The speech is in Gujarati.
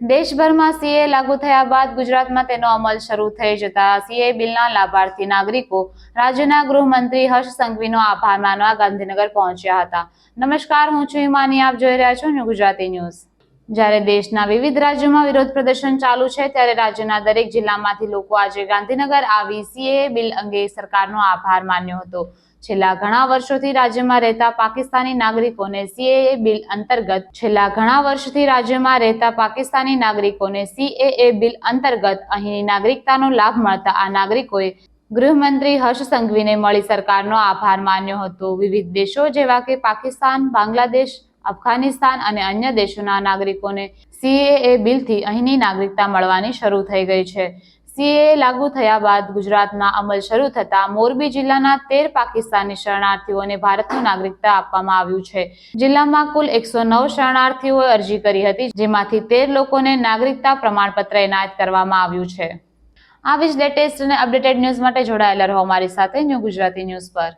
દેશભરમાં સીએ લાગુ થયા બાદ ગુજરાતમાં તેનો અમલ શરૂ થઈ જતા સીએ બિલના લાભાર્થી નાગરિકો, રાજ્યના ગૃહમંત્રી હર્ષ સંઘવીનો આભાર માનવા ગાંધીનગર પહોંચ્યા હતા. નમસ્કાર, હું છું હિમાની. આપ જોઈ રહ્યા છો ગુજરાતી ન્યૂઝ. જ્યારે દેશના વિવિધ રાજ્યોમાં વિરોધ પ્રદર્શન ચાલુ છે, ત્યારે રાજ્યના દરેક જિલ્લામાંથી લોકો આજે ગાંધીનગર આવી સીએ બિલ અંગે સરકારનો આભાર માન્યો હતો. છેલ્લા ઘણા વર્ષોથી રાજ્યમાં રહેતા પાકિસ્તાની નાગરિકોને સીએએ બિલ અંતર્ગત છેલ્લા ઘણા વર્ષોથી રાજ્યમાં રહેતા પાકિસ્તાની નાગરિકોને સીએએ બિલ અંતર્ગત અહીંની નાગરિકતાનો લાભ મળતા આ નાગરિકોએ ગૃહમંત્રી હર્ષ સંઘવીને મળી સરકારનો આભાર માન્યો હતો. વિવિધ દેશો જેવા કે પાકિસ્તાન, બાંગ્લાદેશ અફઘાનિસ્તાન અને અન્ય દેશોના નાગરિકોને સીએએ બિલથી અહીંની નાગરિકતા મળવાની શરૂ થઈ ગઈ છે. સીએએ લાગુ થયા બાદ ગુજરાતમાં અમલ શરૂ થતા મોરબી જિલ્લાના તેર પાકિસ્તાની શરણાર્થીઓને ભારતનું નાગરિકતા આપવામાં આવ્યું છે. જિલ્લામાં કુલ એકસો નવ શરણાર્થીઓએ અરજી કરી હતી, જેમાંથી તેર લોકોને નાગરિકતા પ્રમાણપત્ર એનાયત કરવામાં આવ્યું છે. આવી જ લેટેસ્ટ અને અપડેટેડ ન્યૂઝ માટે જોડાયેલા રહો અમારી સાથે ન્યૂ ગુજરાતી ન્યૂઝ પર.